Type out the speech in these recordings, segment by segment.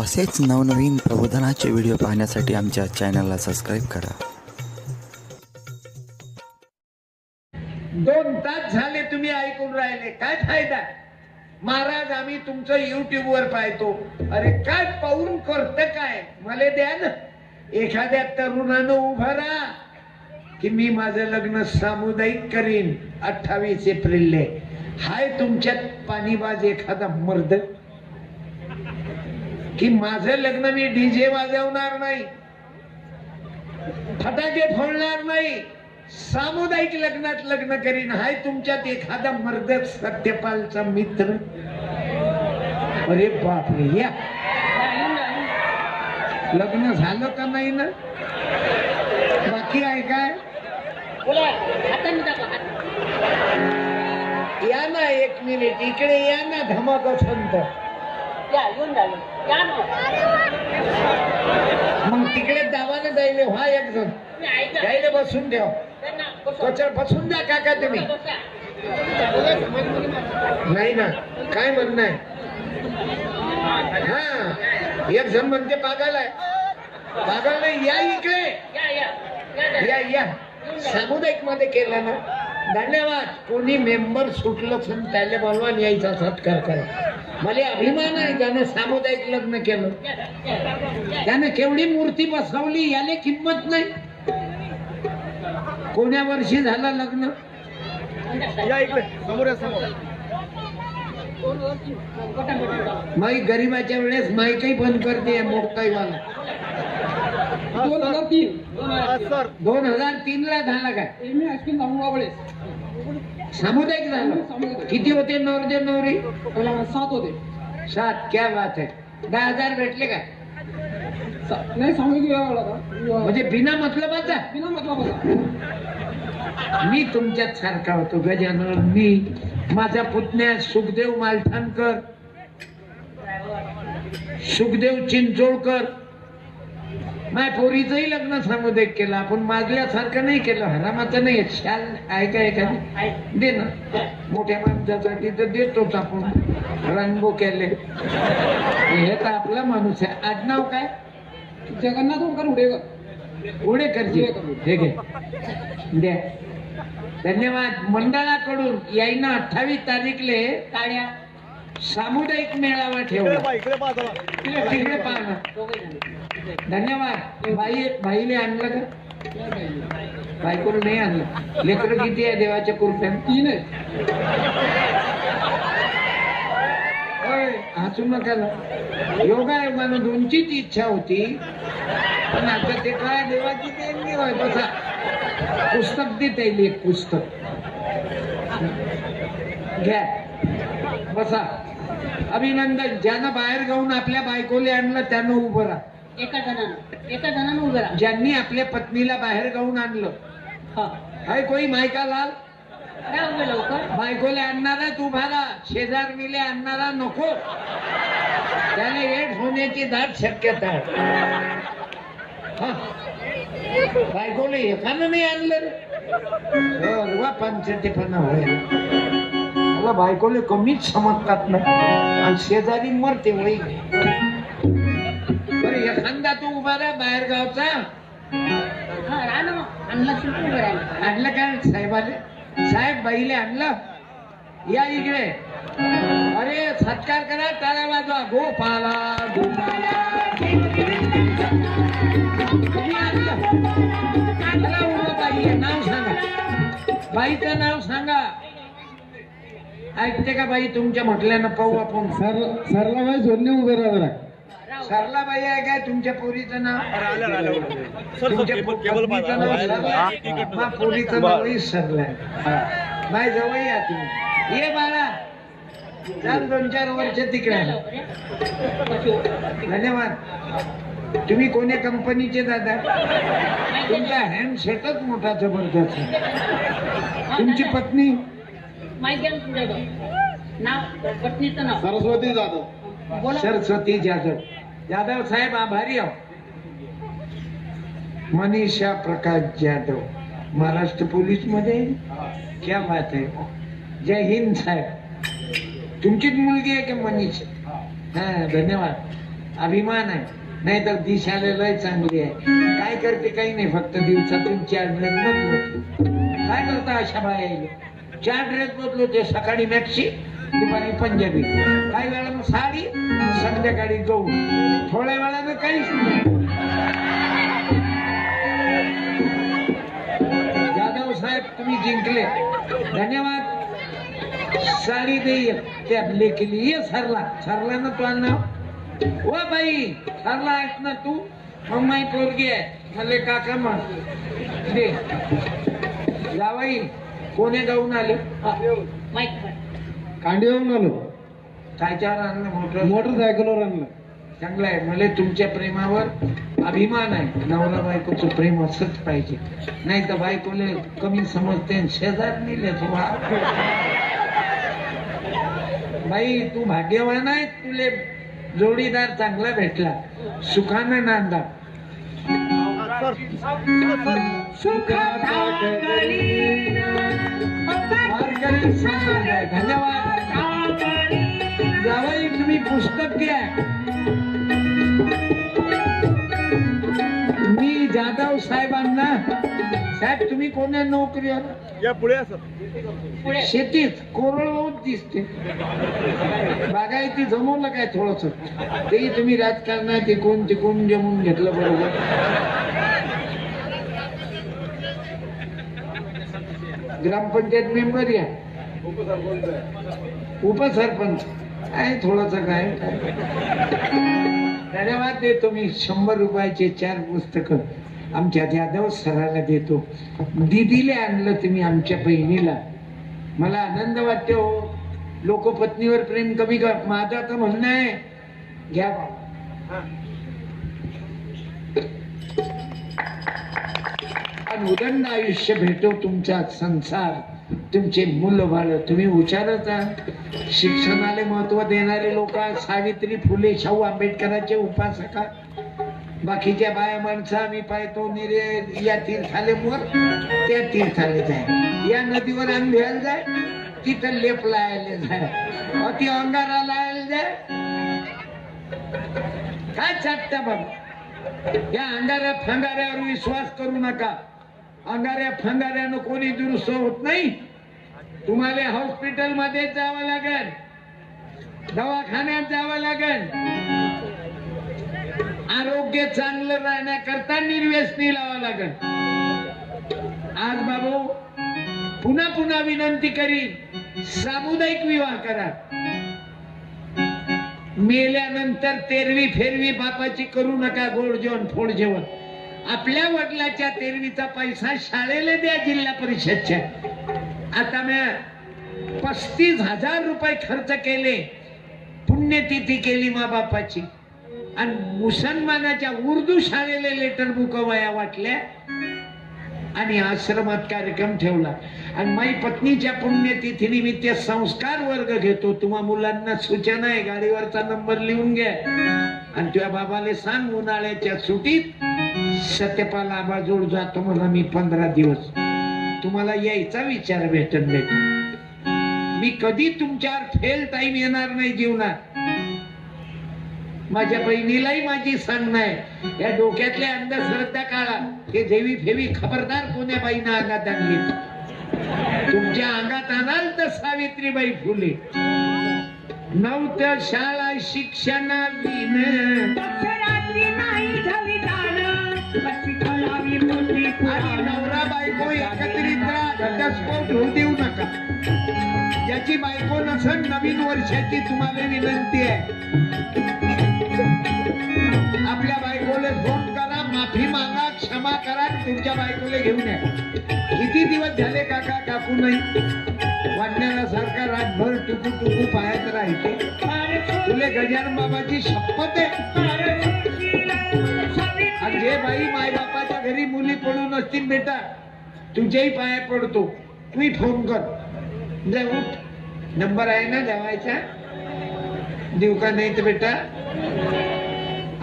असेच नवनवीन प्रबोधनाचे व्हिडिओ पाहण्यासाठी आमच्या चॅनलला सबस्क्राईब करा. दोन तास झाले तुम्ही ऐकून राहिले. काय फायदा? महाराज आम्ही तुमचं युट्यूब वर पाहतो. अरे काय पाहून करत काय? मला द्या ना. एखाद्या तरुणानं उभं राहा की मी माझं लग्न सामुदायिक करीन. अठ्ठावीस एप्रिलले. हाय तुमच्यात पाणीबाज एखादा मर्द? की माझं लग्न मी डीजे वाजवणार नाही. फटाके फोडणार नाही. सामुदायिक लग्नात लग्न करीन. हाय तुमच्यात एखादा मर्द सत्यपालचा मित्र? अरे बापरे या. लग्न झालं का नाही ना? बाकी आहे काय? या ना एक मिनिट इकडे या ना धमाका संत मग. तिकडे दावाने जायले व्हा एक जण. जायले बसून ठेव त्वचा बसून. द्या काका तुम्ही? नाही ना. काय म्हणणं आहे? हा. एक जण म्हणते पागल आहे. पागल नाही या इकडे. या या. सामुदायिकमध्ये केलं ना. धन्यवाद. कोणी मेंबर सुटलं त्याला बोलवा आणि यायचा सत्कार करा. मला अभिमान आहे त्यानं सामुदायिक लग्न केलं. त्यानं केवढी मूर्ती बसवली याला किंमत नाही. कोण्या वर्षी झालं लग्न? माई गरीबाच्या वेळेस माईकही बंद करते मोठाई वाला दोन हजार तीन दोन हजार तीन. दोन हजार तीन ला झाला काय? एम ए हायस्कूल नांदगावकडे. सामुदायिक झालं किती होते नवरदे नवरी? सात होते. सात क्या बात आहे दहा हजार भेटले काय नाही सामूहिक विवाह. म्हणजे बिना मतलबाचा? बिना मतलब मी तुमच्यात सारखा होतो गजानन. मी माझा पुतण्या सुखदेव मालठाणकर सुखदेव चिंचोळकर माझ्या पोरीचंही लग्न सामुदायिक केलं आपण मागल्यासारखं नाही केलं हरामाचं नाही शाल आहे का एखादी दे ना. मोठ्या माणसासाठी तर देतोच आपण. रंगो केले. हे तर आपला माणूस आहे. आडनाव काय? जगन्नाथ ओंकार उडेकर करते हे घे. द्या. धन्यवाद. मंडळाकडून याईनं अठ्ठावीस तारीखले काळ्या सामुदायिक मेळावा ठेवला. तिकडे पाहणं धन्यवाद. बाई बाईले आणलं का? बायकोला नाही आणलं. लेकरं किती आहे देवाच्या कृपेन तीन हसू नका ना. योगा योगानं दोनचीच इच्छा होती. पण आता ते काय देवाची होय बसा. पुस्तक देता येईल एक पुस्तक. घ्या. बसा. अभिनंदन. ज्यानं बाहेर गाऊन आपल्या बायकोले आणलं त्यानं उभं राहा. एका जणानं. एका जणानं उभं राहा. ज्यांनी आपल्या पत्नीला बाहेर गाऊन आणलं. हा. हाय कोई मायका लाल? राहा उभे लवकर. बायकोले आणणारा तू भारा शेजार मिले आणणारा नको. त्याने वेट होण्याची दाट शक्यता आहे. हा. बायकोले एकानं नाही आणलं रे. सर्व पंचतेपणा होय. मला बायकोले कमीच समजतात ना. आणि शेजारी मरते वय. बरं एखादा तू उभा राहा बाहेर गावचा. हा आणलं आणलं काय साहेबाले. साहेब बाईले आणलं. या इकडे. अरे सत्कार करा टाळ्या वाजवा. गोपाला गोपाला तुम्ही आणलं. उभं बाई. नाव सांगा. बाईचं नाव सांगा. ऐकते का बाई तुमच्या म्हटल्यानं पाहू आपण. सरला बाई झोडणे उभे राहा सरला बाई आहे काय तुमच्या पोरीचं नाव? तुमच्या पत्नीचं नाव सरला? मा पोरीचं नावही बाय जवळ या तुम्ही. ये बाळा. चाल दोन चार वर्ष तिकडे. धन्यवाद. तुम्ही कोण्या कंपनीचे दादा? तुमचा हँडसेटच मोठा जबरदस्त. तुमची पत्नी? माहिती आहे ना तुमच्याकडं नाव पत्नीचं नाव. सरस्वती जाधव. बोला. सरस्वती जाधव. जाधव साहेब आभारी आहो. मनीषा प्रकाश जाधव. महाराष्ट्र पोलीसमध्ये? क्या बात आहे. जय हिंद साहेब. तुमचीच मुलगी आहे की मनीषा? हा धन्यवाद. अभिमान आहे. नाही तर दिशाला लय चांगली आहे. काय करते काही नाही फक्त दिवसातून चार बदलतो काय करता अशा बाया चार ड्रेस बदलवते सकाळी मॅक्सी दुपारी पंजाबी. काही वेळानं साडी संध्याकाळी गहू. थोड्या वेळानं काहीच जाधव साहेब तुम्ही जिंकले. धन्यवाद. साडी दे त्या लेखिली. ये सरला. सरला ना तुला नाव. ओ बाई सरला आहेस ना तू. मग माई पोरगी आहे. मले काका म्हण दे. जावाई. कोणे गाऊन आले. कांडिवरून आलो. कायच्यावर आणलं? मोटर? मोटरसायकलवर आणलं. चांगलं आहे. मला तुमच्या प्रेमावर अभिमान आहे. नवरा बायकोचं प्रेम असंच पाहिजे. नाही तर बायकोले कमी समजते आणि शेजार नेले तुला बाई तू भाग्यवान आहे. तुले जोडीदार चांगला भेटला. सुखानं नांदा. आहे. धन्यवाद जावई तुम्ही पुस्तक घ्या. मी जाधव साहेबांना साहेब तुम्ही कोण्या नोकरीवर? या पुढे पुढे. शेतीत कोरडवाहूच दिसते. बागायती जमवलं काय थोडस? तेही तुम्ही राजकारणात तिकून तिकून जमून घेतलं बरोबर. ग्रामपंचायत मेंबर या. उपसरपंच. आहे थोडासा काय. धन्यवाद देतो मी. शंभर रुपयाचे चार पुस्तक आमच्या जाधव सराला देतो. दिदीले आणलं तुम्ही आमच्या बहिणीला. मला आनंद वाटतो हो. लोक पत्नीवर प्रेम कमी कर. माझं तर म्हणणं आहे घ्या बा. आणि उदंड आयुष्य भेटो तुमचा संसार. तुमचे मुलं तुम्ही विचारच शिक्षणाला महत्त्व देणारे लोक सावित्री फुले शाहू आंबेडकरांचे उपासका बाकीच्या बाया माणसं आम्ही पाहतो निरे या तीर्थालेवर त्या तीर्थाले जाय. या नदीवर आंघोळायला जाय तिथं लेप लायला जाय. अति अंगारा लायला जाय. काय चाटता बाबा? या अंगारा फंगाऱ्यावर विश्वास करू नका. अंगाऱ्या फंगाऱ्यानं कोणी दुरुस्त होत नाही. तुम्हाला हॉस्पिटलमध्ये जावं लागेल. दवाखान्यात जावं लागेल. आरोग्य चांगलं राहण्याकरता निर्व्यसनी लावा लागेल. आज बाबू पुन्हा पुन्हा विनंती करी सामुदायिक विवाह करा. मेल्यानंतर तेरवी फेरवी बापाची करू नका गोड जेवण फोड जेवण. आपल्या वडिलाच्या तेरवीचा पैसा शाळेला द्या जिल्हा परिषदच्या आता मी पस्तीस हजार रुपये खर्च केले. पुण्यतिथी केली मा बापाची. आणि मुसलमानाच्या उर्दू शाळेला लेटर बुक वया वाटल्या. आणि आश्रमात कार्यक्रम ठेवला. आणि माई पत्नीच्या पुण्यतिथी निमित्त संस्कार वर्ग घेतो. तुम्हा मुलांना सूचना आहे गाडीवरचा नंबर लिहून घ्या. आणि तुझ्या बाबाले सांग उन्हाळ्याच्या सुटीत सत्यपाल आबाजोड जातो मला मी पंधरा दिवस. तुम्हाला यायचा विचार भेटन भेट मी कधी तुमच्यावर फेल टाईम येणार नाही जीवनात. माझ्या बहिणीलाही माझी सांगणं आहे या डोक्यातल्या अंधश्रद्धा काळा हे देवी फेवी खबरदार कोण्या बाईनं अंगात आणली? तुमच्या अंगात आणाल तर सावित्रीबाई फुले. नव्हत्या शाळा शिक्षणाविन. आणि नवरा बायको एकत्रित घटस्फोट होऊ देऊ नका. ज्याची बायको नसन नवीन वर्षाची तुम्हाला विनंती आहे. आपल्या बायकोले फोन करा माफी मागा क्षमा करा तुमच्या बायकोले घेऊन या. किती दिवस झाले काका काकू नाही? वाढण्याला सारखा रातभर टुकू टुकू पाहत राहायचे. तुले गजानन बाबाची शपथ आहे. आणि जे बाई माय बापाच्या घरी मुली पडून असतील बेटा तुझ्याही पाया पडतो. तूही फोन कर. जा उठ. नंबर आहे ना जेवायचा देऊ का नाही तर बेटा?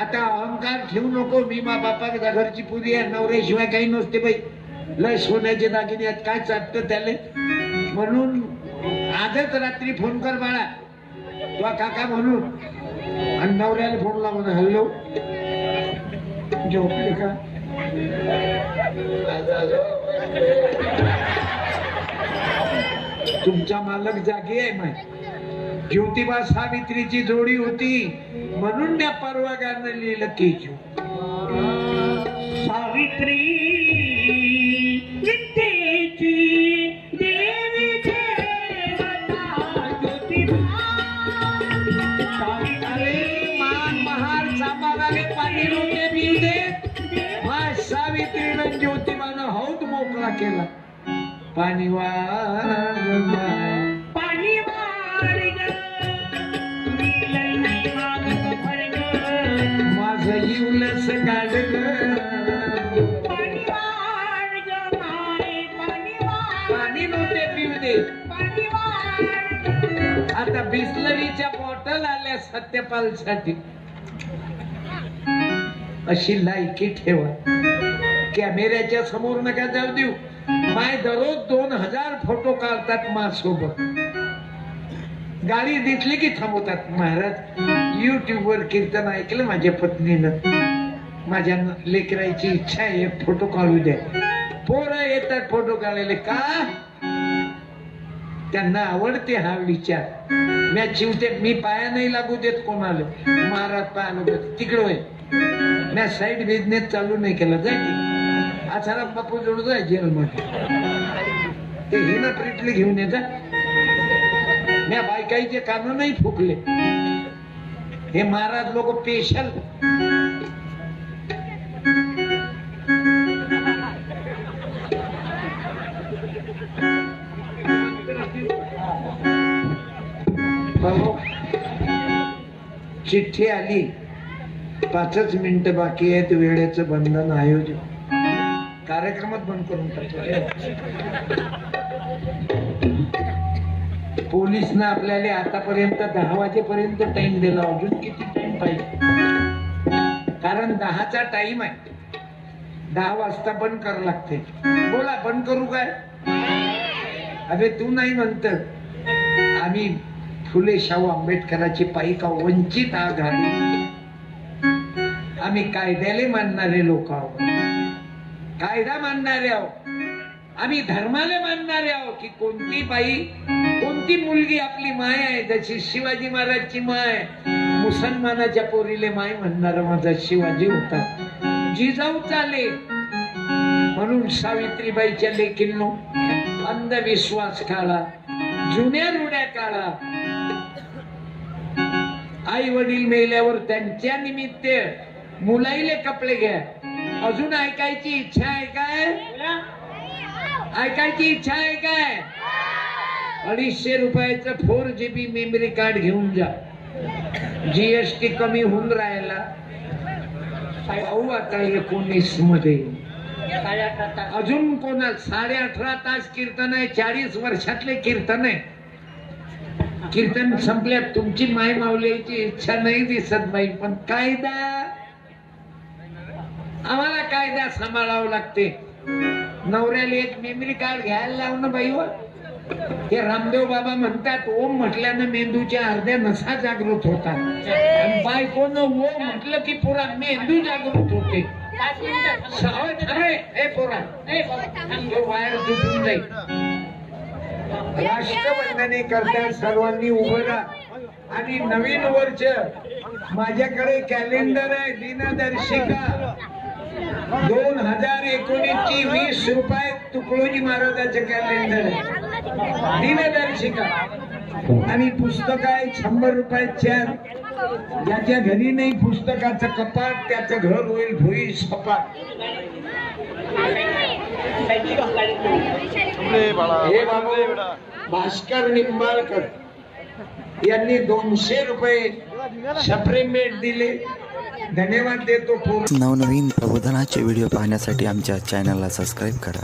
आता अहंकार ठेवू नको. मी मा बापाच्या घरची पुरी आहे. नवऱ्याशिवाय काही नसते बाई. लय सोन्याचे दागिने आहेत. काय चाटतं त्याले? म्हणून आजच रात्री फोन कर बाळा. तुला काका म्हणून. आणि नवऱ्याला फोन लावून हॅलो झोपले का? तुमचा मालक जागी आहे माय ज्योतिबा सावित्रीची जोडी होती. म्हणून त्या परवा गाणं लिहिलं केजू सावित्री महार सांभाळाले पाणी लोके मोकळा केला. पाणी वार माझं नव्हते पिऊ दे आता बिस्लरीच्या बॉटल आल्या सत्यपालसाठी. अशी लायकी ठेवा. कॅमेऱ्याच्या समोर नका जाऊ देऊ. माय दररोज दोन हजार फोटो काढतात मा सोबत गाडी दिसली की थांबवतात. महाराज युट्यूब वर कीर्तन ऐकलं माझ्या पत्नीनं. माझ्या लेकरायची इच्छा आहे फोटो काढू द्या. पोरं येतात फोटो काढलेले का? त्यांना आवडते हा विचार. म्या चिवते मी पाया नाही लागू देत कोणाला. महाराज पाया लागू तिकडं म्या साईड बिझनेस चालू नाही केला. जाय आसाराम बापू जोड जाय जेलमध्ये. ते हिना ट्रीटले घेऊन येतात मी बायकाईचे कान नाही फुकले. हे महाराज लोक पेशल. चिठ्ठी आली. पाचच मिनिट बाकी आहेत वेळेचं बंधन आयोजन कार्यक्रमात बंद करून टाकलं पोलिसनं आपल्याला आतापर्यंत दहा वाजेपर्यंत टाइम दिला. अजून किती टाइम पाहिजे? कारण दहाचा टाइम आहे. दहा वाजता बंद करावं लागते. बोला बंद करू काय? अरे तू नाही म्हणत. आम्ही फुले शाहू आंबेडकरांची पायिका वंचित आघाडी. आम्ही कायद्याला मानणारे लोक आहोत. कायदा मानणारे आहोत आम्ही धर्माला मानणारे आहोत की कोणती बाई कोणती मुलगी आपली माय आहे जशी शिवाजी महाराजची माय मुसलमानाच्या पोरीले माय म्हणणारा माझा शिवाजी होता. जिजाऊ चाले. म्हणून सावित्रीबाईच्या लेखींनो अंधविश्वास काढा जुन्या रुड्या काढा आई वडील मेल्यावर त्यांच्या निमित्त मुलाईले कपडे घ्या. अजून ऐकायची इच्छा आहे काय? ऐकायची इच्छा आहे काय? अडीचशे रुपयाचं फोर जीबी मेमरी कार्ड घेऊन जा. जीएसटी कमी होऊन राहिला. पाहू आता एकोणीसमध्ये अजून कोणा साडे अठरा तास कीर्तन आहे चाळीस वर्षातले कीर्तन आहे. कीर्तन संपल्यात तुमची माय मावल्याची इच्छा नाही दिसत बाई पण कायदा आम्हाला कायदा सांभाळावं लागते. नवऱ्याला एक मेमरी कार्ड घ्यायला लावणं बाई हो. हे. रामदेव बाबा म्हणतात ओम म्हटल्यानं मेंदूच्या अर्ध्या नसा जागृत होतात. आणि बायकोनं ओम म्हटलं की पुरा मेंदू जागृत होते. पाच पोरा. तुटून जाईल. करता सर्वांनी उभं राहा. आणि नवीन वर्ष. माझ्याकडे कॅलेंडर आहे. दिनदर्शिका. दोन हजार एकोणीसची वीस रुपये तुकडोजी महाराजाचे कॅलेंडर दिनदर्शिका. आणि पुस्तक आहे शंभर रुपये चार ज्याच्या घरी नाही पुस्तकाचं कपाट त्याचं घर होईल भुई सपाट. हे बाबू भास्कर निंबाळकर यांनी दोनशे रुपये सप्रेमेट दिले. धन्यवाद देतो. नवनवीन प्रबोधनाचे व्हिडिओ पाहण्यासाठी आमच्या चॅनलला सबस्क्राईब करा.